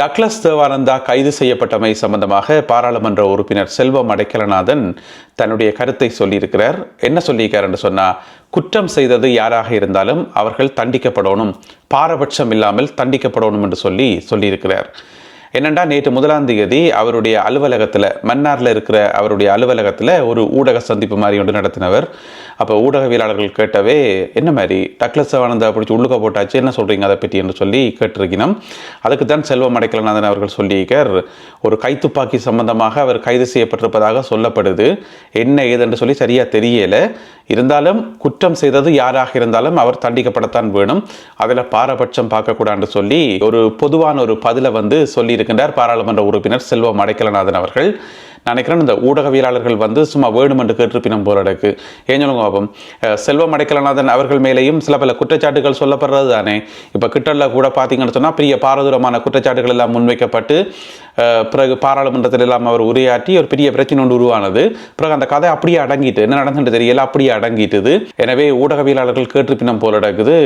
Douglas Devananda கைது செய்யப்பட்டமை சம்பந்தமாக பாராளுமன்ற உறுப்பினர் செல்வம் அடைக்கலநாதன் தன்னுடைய கருத்தை சொல்லியிருக்கிறார். என்ன சொல்லியிருக்காருன்னு சொன்னால் குற்றம் செய்தது யாராக இருந்தாலும் அவர்கள் தண்டிக்கப்படணும் பாரபட்சம் இல்லாமல் தண்டிக்கப்படணும் என்று சொல்லி சொல்லியிருக்கிறார். என்னென்னா நேற்று முதலாம் தேதி அவருடைய அலுவலகத்தில் மன்னாரில் இருக்கிற அவருடைய அலுவலகத்தில் ஒரு ஊடக சந்திப்பு மாதிரி ஒன்று நடத்தினவர். அப்போ ஊடகவியலாளர்கள் கேட்டவே என்ன மாதிரி? டக்ளஸ் ஆனந்தா பிடிச்சி உள்ளுக்க போட்டாச்சு என்ன சொல்கிறீங்க அதை பற்றி என்று சொல்லி கேட்டிருக்கணும் அதுக்கு தான் செல்வம் அடைக்கலநாதன் அவர்கள் சொல்லியிருக்கார் ஒரு கைத்துப்பாக்கி சம்பந்தமாக அவர் கைது செய்யப்பட்டிருப்பதாக சொல்லப்படுது. என்ன ஏதென்று சொல்லி சரியாக தெரியலை. இருந்தாலும் குற்றம் செய்தது யாராக இருந்தாலும் அவர் தண்டிக்கப்படத்தான் வேணும். அதில் பாரபட்சம் பார்க்கக்கூடாதுன்னு சொல்லி ஒரு பொதுவான ஒரு பதிலை வந்து சொல்லியிருக்கின்றார் பாராளுமன்ற உறுப்பினர் செல்வம் அடைக்கலநாதன் அவர்கள். நினைக்கிறேன் இந்த ஊடகவியலாளர்கள் வந்து சும்மா வேணும் என்று கேட்டிருப்பினும் போராடக்கு ஏன் சொல்லுங்க பாப்போம் செல்வம் அடைக்கலநாதன் அவர்கள் மேலேயும் சில பல குற்றச்சாட்டுகள் சொல்லப்படுறது தானே? இப்போ கிட்டல்ல கூட பார்த்தீங்கன்னு சொன்னால் பெரிய பாரதூரமான குற்றச்சாட்டுகள் எல்லாம் முன்வைக்கப்பட்டு பிறகு பாராளுமன்றத்தில் எல்லாம் அவர் உரையாற்றி ஒரு பெரிய பிரச்சனை ஒன்று உருவானது. பிறகு அந்த கதை அப்படியே அடங்கிட்டு என்ன நடந்துட்டு தெரியல அப்படியே அடங்கிட்டுது. எனவே ஊடகவியலாளர்கள் கேட்டிருப்பினம் போல நடக்குது.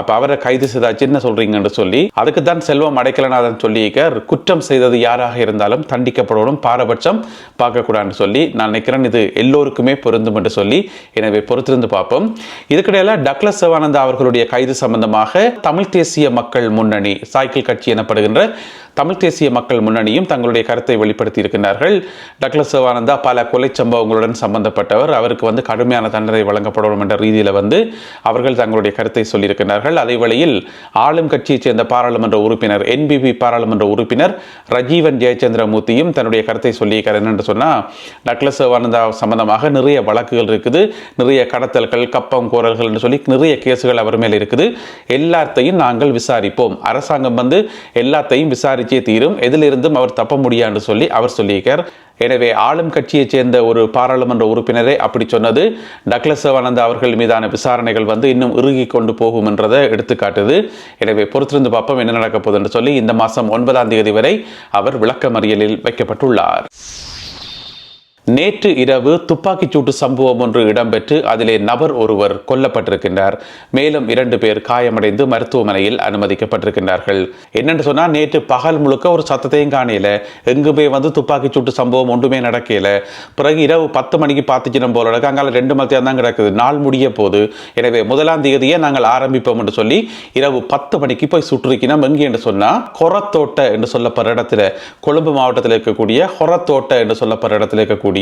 அப்போ அவரை கைது செய்தாச்சு என்ன சொல்றீங்கன்னு சொல்லி அதுக்கு தான் செல்வம் அடைக்கலநாதன் சொல்லியிருக்கார் குற்றம் செய்தது யாராக இருந்தாலும் தண்டிக்கப்படணும் பாரபட்சம் பார்க்கக்கூடாதுன்னு சொல்லி நான் நினைக்கிறேன். இது எல்லோருக்குமே பொருந்தும் என்று சொல்லி எனவே பொறுத்திருந்து பார்ப்போம். இதுக்கிடையில் டக்ளஸ் சிவானந்தா அவர்களுடைய கைது சம்பந்தமாக தமிழ் தேசிய மக்கள் முன்னணி சாய்க்கிள் கட்சி எனப்படுகின்ற தமிழ் தேசிய மக்கள் முன்னணியும் தங்களுடைய கருத்தை வெளிப்படுத்தி இருக்கின்றார்கள் டக்ளஸ் சிவானந்தா பல கொலை சம்பவங்களுடன் சம்பந்தப்பட்டவர். அவருக்கு வந்து கடுமையான தண்டனை வழங்கப்படணும் என்ற ரீதியில் வந்து அவர்கள் தங்களுடைய கருத்தை சொல்லியிருக்கிறார்கள். அதே வேளையில் ஆளும் கட்சியைச் சேர்ந்த பாராளுமன்ற உறுப்பினர் என்பிபி பாராளுமன்ற உறுப்பினர் ரஜீவன் ஜெயச்சந்திரமூர்த்தியும் தன்னுடைய கருத்தை சொல்லியிருக்கார் என்னென்று சொன்னால் டக்ளஸ் சிவானந்தா சம்பந்தமாக நிறைய வழக்குகள் இருக்குது. நிறைய கடத்தல்கள் கப்பம் கோரல்கள் என்று சொல்லி நிறைய கேசுகள் அவர் மேல் இருக்குது. எல்லாத்தையும் நாங்கள் விசாரிப்போம். அரசாங்கம் வந்து எல்லாத்தையும் விசாரிச்சே தீரும் எதிலிருந்தும் அவர் தப்ப முடியான்னு சொல்லி அவர் சொல்லியிருக்கார். எனவே ஆளும் கட்சியைச் சேர்ந்த ஒரு பாராளுமன்ற உறுப்பினரே அப்படி சொன்னது. டக்ளஸ் சிவானந்தா அவர்கள் மீதான விசாரணைகள் வந்து இன்னும் இறுகி கொண்டு போகும் என்றதை எடுத்துக்காட்டுது. எனவே பொறுத்திருந்து பார்ப்போம் என்ன நடக்க போகுது என்று சொல்லி இந்த மாதம் ஒன்பதாம் தேதி வரை அவர் விளக்கமறியலில் வைக்கப்பட்டுள்ளார். நேற்று இரவு துப்பாக்கிச் சூட்டு சம்பவம் ஒன்று இடம்பெற்று அதிலே நபர் ஒருவர் கொல்லப்பட்டிருக்கின்றார். மேலும் இரண்டு பேர் காயமடைந்து மருத்துவமனையில் அனுமதிக்கப்பட்டிருக்கின்றார்கள். என்னென்று சொன்னால் நேற்று பகல் முழுக்க ஒரு சத்தத்தையும் காணையில எங்குமே வந்து துப்பாக்கிச் சூட்டு சம்பவம் ஒன்றுமே நடக்கல. பிறகு இரவு பத்து மணிக்கு பார்த்துச்சினம் போல நடக்க. அங்கால ரெண்டு மத்தியம் தான் கிடக்குது. நாள் முடிய போது எனவே முதலாம் தேதியை நாங்கள் ஆரம்பிப்போம் என்று சொல்லி இரவு பத்து மணிக்கு போய் சுற்றுக்கினோம். எங்கே என்று சொன்னால் கொரத்தோட்ட என்று சொல்லப்படுற இடத்துல கொழும்பு மாவட்டத்தில் இருக்கக்கூடிய கொரத்தோட்டை என்று சொல்லப்படுற இடத்துல இருக்கக்கூடிய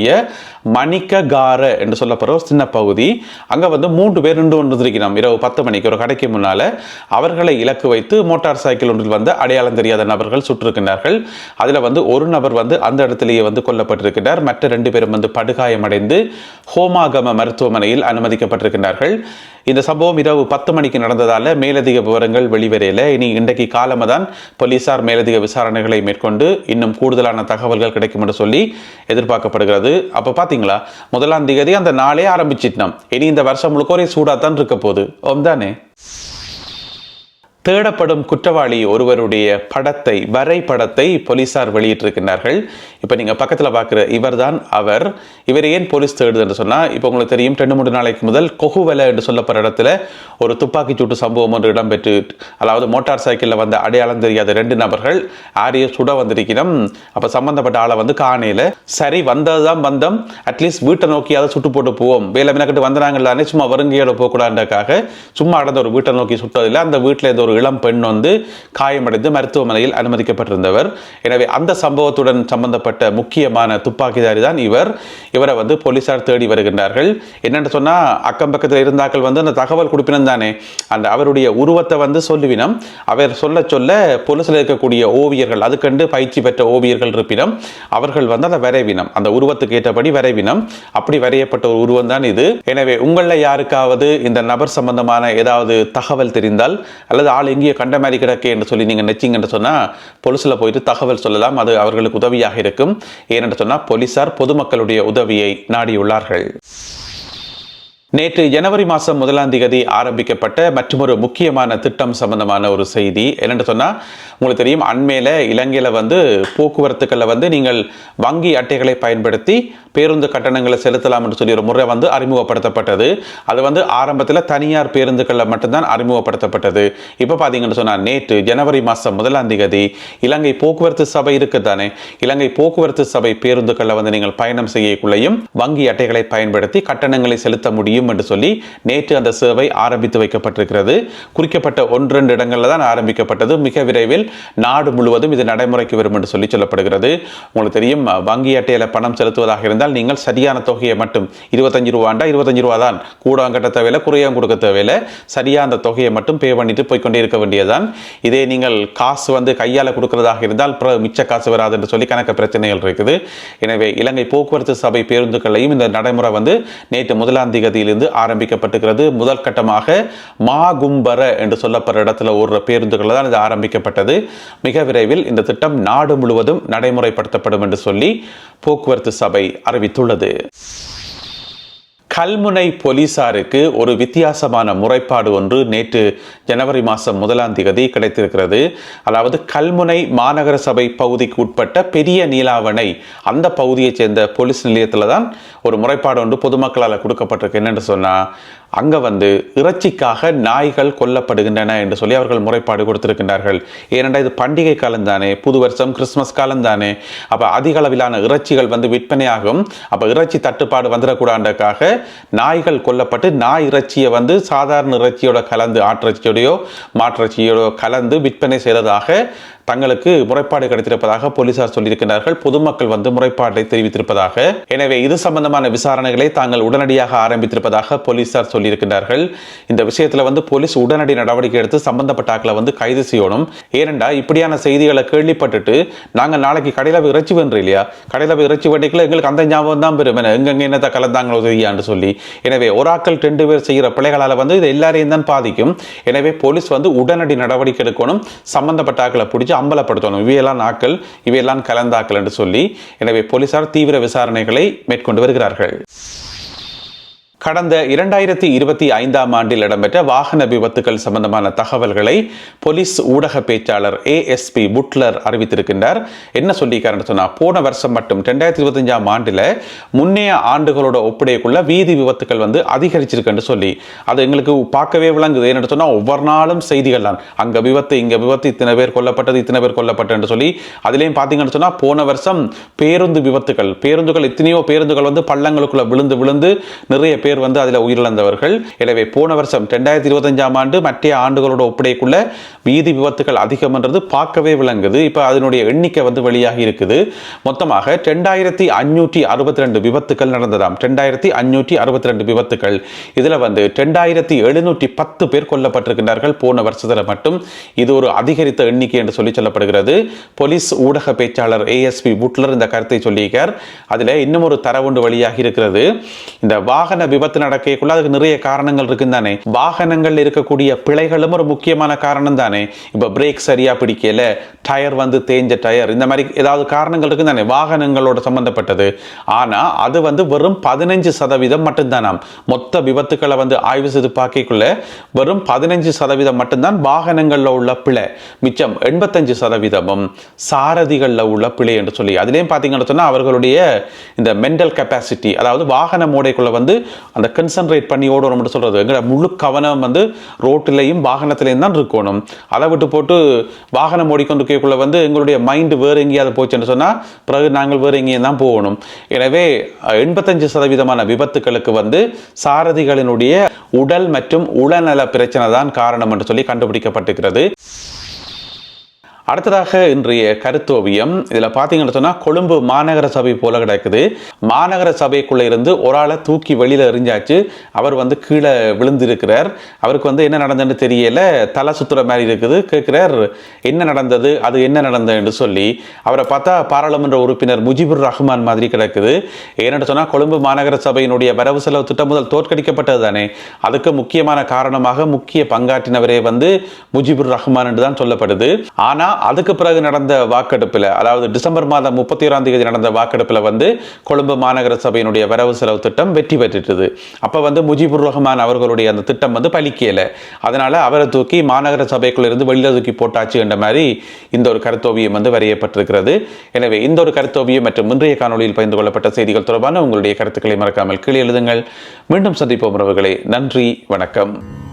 மணிக்ககார என்று சொல்லப்படுற ஒரு சின்ன பகுதி. அங்கே வந்து மூன்று பேர் நின்று கொண்டிருக்கிறோம் இரவு பத்து மணிக்கு ஒரு கடைக்கு முன்னால். அவர்களை இலக்கு வைத்து மோட்டார் சைக்கிள் ஒன்றில் வந்து அடையாளம் தெரியாத நபர்கள் சுற்றிருக்கின்றார்கள். அதில் வந்து ஒரு நபர் வந்து அந்த இடத்திலேயே வந்து கொல்லப்பட்டிருக்கிறார் மற்ற ரெண்டு பேரும் வந்து படுகாயமடைந்து ஹோமாகம மருத்துவமனையில் அனுமதிக்கப்பட்டிருக்கின்றார்கள். இந்த சம்பவம் இரவு பத்து மணிக்கு நடந்ததால் மேலதிக விவரங்கள் வெளிவரையில இனி இன்றைக்கு காலமாக தான் போலீசார் மேலதிக விசாரணைகளை மேற்கொண்டு இன்னும் கூடுதலான தகவல்கள் கிடைக்கும் என்று சொல்லி எதிர்பார்க்கப்படுகிறது. அப்போ பார்த்தீங்களா முதலாம் தேதி அந்த நாளே ஆரம்பிச்சிட்டோம் இனி இந்த வருஷம் முழுக்க ஒரே சூடாக தான் இருக்க போகுது. ஓம் தானே? தேடப்படும் குற்றவாளி ஒருவருடைய படத்தை வரைபடத்தை போலீசார் வெளியிட்டிருக்கிறார்கள் இப்போ நீங்கள் பக்கத்தில் பார்க்குற இவர்தான் அவர். இவர் ஏன் போலீஸ் தேடுது என்று சொன்னால் இப்போ உங்களுக்கு தெரியும் ரெண்டு மூணு நாளைக்கு முதல் கொகுவலை என்று சொல்லப்படுற இடத்துல ஒரு துப்பாக்கி சூட்டு சம்பவம் ஒன்று இடம்பெற்று அதாவது மோட்டார் சைக்கிளில் வந்த அடையாளம் தெரியாத ரெண்டு நபர்கள் ஆரிய சுட வந்திருக்கிறோம் அப்போ சம்மந்தப்பட்ட ஆளை வந்து காணையில் சரி வந்தது தான் வந்தோம் அட்லீஸ்ட் வீட்டை நோக்கியாவது சுட்டு போட்டு போவோம். வேலை மினக்கிட்டு வந்தாங்களானே சும்மா வருங்கையோட போகக்கூடாதுக்காக சும்மா அடந்த ஒரு வீட்டை நோக்கி சுட்டதில்லை. அந்த வீட்டில் ஏதோ ஒரு இளம் பெண் வந்து காயமடைந்து மருத்துவமனையில் அனுமதிக்கப்பட்டிருந்தவர். எனவே அந்த சம்பவத்துடன் சம்பந்தப்பட்ட முக்கியமான துப்பாக்கிதாரி தான் இவர். இவரை வந்து போலீசார் தேடி வருகின்றார்கள். என்னென்னு சொன்னால் அக்கம் பக்கத்தில் இருந்தாக்கள் வந்து அந்த தகவல் கொடுப்பினம் தானே. அந்த அவருடைய உருவத்தை வந்து சொல்லுவினம். அவர் சொல்ல சொல்ல போலீஸில் இருக்கக்கூடிய ஓவியர்கள் அதுக்கண்டு பயிற்சி பெற்ற ஓவியர்கள் இருப்பினம் அவர்கள் வந்து அதை வரைவினம். அந்த உருவத்துக்கு ஏற்றபடி வரைவினம். அப்படி வரையப்பட்ட ஒரு உருவம் தான் இது. எனவே உங்களில் யாருக்காவது இந்த நபர் சம்பந்தமான ஏதாவது தகவல் தெரிந்தால் அல்லது ஆள் எங்கேயோ கண்ட மாதிரி கிடக்கு என்று சொல்லி நீங்கள் நெச்சிங்கன்னு சொன்னால் பொலிசில் போயிட்டு தகவல் சொல்லலாம். அது அவர்களுக்கு உதவியாக இருக்கும். ஏனென்று சொன்னால் போலீஸார் பொதுமக்களுடைய உதவியை நாடியுள்ளார்கள். நேற்று ஜனவரி மாதம் முதலாம் தேதி ஆரம்பிக்கப்பட்ட மற்றொரு முக்கியமான திட்டம் சம்பந்தமான ஒரு செய்தி. என்னென்னு சொன்னால் உங்களுக்கு தெரியும் அண்மையில் இலங்கையில் வந்து போக்குவரத்துக்களில் வந்து நீங்கள் வங்கி அட்டைகளை பயன்படுத்தி பேருந்து கட்டணங்களை செலுத்தலாம் என்று சொல்லி ஒரு முறை வந்து அறிமுகப்படுத்தப்பட்டது. அது வந்து ஆரம்பத்தில் தனியார் பேருந்துகளில் மட்டும்தான் அறிமுகப்படுத்தப்பட்டது. இப்போ பார்த்தீங்கன்னு சொன்னால் நேற்று ஜனவரி மாதம் முதலாம் தேதி இலங்கை போக்குவரத்து சபை இருக்குதானே இலங்கை போக்குவரத்து சபை பேருந்துகளில் வந்து நீங்கள் பயணம் செய்யக்குள்ளேயும் வங்கி அட்டைகளை பயன்படுத்தி கட்டணங்களை செலுத்த முடியும் முடியும் என்று சொல்லி நேற்று அந்த சேவை ஆரம்பித்து வைக்கப்பட்டிருக்கிறது. குறிக்கப்பட்ட ஒன்று ரெண்டு இடங்களில் தான் ஆரம்பிக்கப்பட்டது. மிக விரைவில் நாடு முழுவதும் இது நடைமுறைக்கு வரும் என்று சொல்லி சொல்லப்படுகிறது. உங்களுக்கு தெரியும் வங்கி அட்டையில் பணம் செலுத்துவதாக இருந்தால் நீங்கள் சரியான தொகையை மட்டும் இருபத்தஞ்சு ரூபாண்டா இருபத்தஞ்சு ரூபா தான். கூட கட்ட தேவையில்லை குறையாம் கொடுக்க தேவையில்லை. சரியாக அந்த தொகையை மட்டும் பே பண்ணிட்டு போய்க்கொண்டே இருக்க வேண்டியதுதான். இதே நீங்கள் காசு வந்து கையால் கொடுக்கறதாக இருந்தால் மிச்ச காசு வராது என்று சொல்லி கணக்கு பிரச்சனைகள் இருக்குது. எனவே இலங்கை போக்குவரத்து சபை பேருந்துகளையும் இந்த நடைமுறை வந்து நேற்று முதலாம் தேதியில் இருந்து ஆரம்பிக்கப்பட்டுகிறது. முதல் கட்டமாக மாகும்பர என்று சொல்லப்படுற இடத்துல ஓடுற பேருந்துகள் தான் இது ஆரம்பிக்கப்பட்டது. மிக விரைவில் இந்த திட்டம் நாடு முழுவதும் நடைமுறைப்படுத்தப்படும் என்று சொல்லி போக்குவரத்து சபை அறிவித்துள்ளது. கல்முனை போலீசாருக்கு ஒரு வித்தியாசமான முறைப்பாடு ஒன்று நேற்று ஜனவரி மாதம் முதலாம் தேதி கிடைத்திருக்கிறது. அதாவது கல்முனை மாநகர சபை பகுதிக்கு உட்பட்ட பெரிய நீலாவணை அந்த பகுதியைச் சேர்ந்த போலீஸ் நிலையத்தில் தான் ஒரு முறைப்பாடு ஒன்று பொதுமக்களால் கொடுக்கப்பட்டிருக்கு. என்னென்னு சொன்னால் அங்கே வந்து இறைச்சிக்காக நாய்கள் கொல்லப்படுகின்றன என்று சொல்லி அவர்கள் முறைப்பாடு கொடுத்திருக்கின்றார்கள். ஏனென்றால் இது பண்டிகை காலம் தானே புது வருஷம் கிறிஸ்மஸ் காலம் தானே அப்போ அதிக அளவிலான இறைச்சிகள் வந்து விற்பனையாகும். அப்போ இறைச்சி தட்டுப்பாடு வந்துடக்கூடாதுக்காக நாய்கள் கொல்லப்பட்டு நாய் இறைச்சியை வந்து சாதாரண இறைச்சியோட கலந்து ஆட்டிறைச்சியோடையோ மாட்டிறைச்சியோடோ கலந்து விற்பனை செய்ததாக தங்களுக்கு முறைப்பாடு கிடைத்திருப்பதாக போலீசார் சொல்லியிருக்கிறார்கள் பொதுமக்கள் வந்து முறைப்பாட்டை தெரிவித்திருப்பதாக. எனவே இது சம்பந்தமான விசாரணைகளை தாங்கள் உடனடியாக ஆரம்பித்திருப்பதாக போலீசார் சொல்லியிருக்கிறார்கள் இந்த விஷயத்தில் வந்து போலீஸ் உடனடி நடவடிக்கை எடுத்து சம்பந்தப்பட்ட ஆக்களை வந்து கைது செய்யணும். ஏனென்றா இப்படியான செய்திகளை கேள்விப்பட்டுட்டு நாங்கள் நாளைக்கு கடையில் இறைச்சி வென்று இல்லையா? கடையில் இறைச்சி வண்டிக்குள்ள எங்களுக்கு அந்த ஞாபகம் தான் பெரும். எங்கெங்க என்னத்தை கலந்தாங்களோ தெரியான்னு சொல்லி. எனவே ஒராக்கள் ரெண்டு பேர் செய்கிற பிள்ளைகளால் வந்து இது எல்லாரையும் தான் பாதிக்கும். எனவே போலீஸ் வந்து உடனடி நடவடிக்கை எடுக்கணும். சம்பந்தப்பட்ட ஆக்களை பிடிச்சி அம்பலப்படுத்தணும். இவையெல்லாம் நாக்கள் இவையெல்லாம் கலந்தாக்கள் என்று சொல்லி எனவே போலீசார் தீவிர விசாரணைகளை மேற்கொண்டு வருகிறார்கள். கடந்த இரண்டாயிரத்தி இருபத்தி ஐந்தாம் ஆண்டில் இடம்பெற்ற வாகன விபத்துகள் சம்பந்தமான தகவல்களை போலீஸ் ஊடக பேச்சாளர் ஏஎஸ்பி புட்லர் அறிவித்திருக்கின்றார். என்ன சொல்லியிருக்காருன்னு சொன்னால் போன வருஷம் மட்டும் ரெண்டாயிரத்தி இருபத்தஞ்சாம் ஆண்டில் முன்னைய ஆண்டுகளோட ஒப்படையக்குள்ள வீதி விபத்துகள் வந்து அதிகரிச்சிருக்குன்னு சொல்லி அது எங்களுக்கு பார்க்கவே விளங்குது. என்னென்னு சொன்னால் ஒவ்வொரு நாளும் செய்திகள் தான். அங்கே விபத்து இங்கே விபத்து இத்தனை பேர் கொல்லப்பட்டது இத்தனை பேர் கொல்லப்பட்டன்னு சொல்லி அதுலேயும் பார்த்தீங்கன்னு சொன்னால் போன வருஷம் பேருந்து விபத்துகள் பேருந்துகள் எத்தனையோ பேருந்துகள் வந்து பள்ளங்களுக்குள்ளே விழுந்து விழுந்து நிறைய பேர் பேர் வந்து அதில் உயிரிழந்தவர்கள். எனவே போன வருஷம் ரெண்டாயிரத்தி இருபத்தஞ்சாம் ஆண்டு மற்ற ஆண்டுகளோட ஒப்படைக்குள்ள வீதி விபத்துகள் அதிகம் என்றது பார்க்கவே விளங்குது. இப்போ அதனுடைய எண்ணிக்கை வந்து வெளியாகி இருக்குது. மொத்தமாக ரெண்டாயிரத்தி அஞ்சூற்றி அறுபத்தி ரெண்டு விபத்துகள் நடந்ததாம். ரெண்டாயிரத்தி அஞ்சூற்றி அறுபத்தி ரெண்டு விபத்துகள் இதில் வந்து ரெண்டாயிரத்தி எழுநூற்றி பத்து பேர் கொல்லப்பட்டிருக்கின்றார்கள் போன வருஷத்தில் மட்டும். இது ஒரு அதிகரித்த எண்ணிக்கை என்று சொல்லி சொல்லப்படுகிறது. போலீஸ் ஊடக பேச்சாளர் ஏஎஸ்பி புட்லர் இந்த கருத்தை சொல்லியிருக்கார். அதில் இன்னும் ஒரு தரவுண்டு வெளியாகி இருக்கிறது. இந்த வாகன விபத்து நடக்கக்குள்ள அதுக்கு நிறைய காரணங்கள் இருக்குன்னு தானே? வாகனங்கள் இருக்கக்கூடிய பிழைகளும் ஒரு முக்கியமான காரணம் தானே? இப்போ பிரேக் சரியா பிடிக்கல டயர் வந்து தேஞ்ச டயர் இந்த மாதிரி ஏதாவது காரணங்கள் இருக்கு தானே? வாகனங்களோட சம்பந்தப்பட்டது. ஆனா அது வந்து வெறும் பதினஞ்சு சதவீதம் மட்டும்தானாம் மொத்த விபத்துக்களை வந்து ஆய்வு செய்து பார்க்கக்குள்ள வெறும் பதினஞ்சு சதவீதம் மட்டும்தான் வாகனங்களில் உள்ள பிழை. மிச்சம் எண்பத்தஞ்சு சதவீதமும் சாரதிகளில் உள்ள பிழை என்று சொல்லி. அதுலேயும் பார்த்தீங்கன்னு சொன்னால் அவர்களுடைய இந்த மென்டல் கெப்பாசிட்டி அதாவது வாகன மூடைக்குள்ளே வந்து அந்த கன்சன்ட்ரேட் பண்ணி ஓடணும்னு சொல்கிறது எங்களோட முழு கவனம் வந்து ரோட்டிலையும் வாகனத்திலையும் தான் இருக்கணும். அதை விட்டு போட்டு வாகனம் ஓடிக்கொண்டு வந்து எங்களுடைய மைண்டு வேறு எங்கேயாவது போச்சுன்னு சொன்னால் பிறகு நாங்கள் வேறு எங்கேயும் தான் போகணும். எனவே எண்பத்தஞ்சு சதவீதமான விபத்துக்களுக்கு வந்து சாரதிகளினுடைய உடல் மற்றும் உளநல பிரச்சனை தான் காரணம் என்று சொல்லி கண்டுபிடிக்கப்பட்டிருக்கிறது. அடுத்ததாக இன்றைய கருத்தோவியம் இதில் பார்த்தீங்கன்னு சொன்னால் கொழும்பு மாநகர சபை போல கிடக்குது. மாநகர சபைக்குள்ளே இருந்து ஒரு ஆளை தூக்கி வெளியில் எரிஞ்சாச்சு அவர் வந்து கீழே விழுந்திருக்கிறார். அவருக்கு வந்து என்ன நடந்ததுன்னு தெரியல. தலை சுத்துற மாதிரி இருக்குது. கேட்குறார் என்ன நடந்தது? அது என்ன நடந்ததுன்னு சொல்லி அவரை பார்த்தா பாராளுமன்ற உறுப்பினர் முஜிபுர் ரஹ்மான் மாதிரி கிடக்குது. ஏன்னு சொன்னால் கொழும்பு மாநகர சபையினுடைய வரவு செலவு திட்டம் முதல் தோற்கடிக்கப்பட்டது தானே. அதுக்கு முக்கியமான காரணமாக முக்கிய பங்காற்றினவரே வந்து முஜிபுர் ரஹ்மான் என்று தான் சொல்லப்படுது. ஆனால் அதுக்கு பிறகு நடந்த வாக்கெடுப்பில் அதாவது டிசம்பர் மாதம் முப்பத்தி ஓராம் தேதி நடந்த வாக்கெடுப்பில் வந்து கொழும்பு மாநகர சபையினுடைய வரவு செலவு திட்டம் வெற்றி பெற்றுட்டது. அப்போ வந்து முஜிபுர் ரஹ்மான் அவர்களுடைய அந்த திட்டம் வந்து பலிக்கலை. அதனால் அவரை தூக்கி மாநகர சபைக்குள்ளிருந்து இருந்து தூக்கி போட்டாச்சு என்ற மாதிரி இந்த ஒரு கருத்தோவியம் வந்து வரையப்பட்டிருக்கிறது. எனவே இந்த ஒரு கருத்தோவியம் மற்றும் இன்றைய காணொலியில் பகிர்ந்து கொள்ளப்பட்ட செய்திகள் தொடர்பான உங்களுடைய கருத்துக்களை மறக்காமல் கீழே எழுதுங்கள். மீண்டும் சந்திப்போம் உறவுகளை. நன்றி வணக்கம்.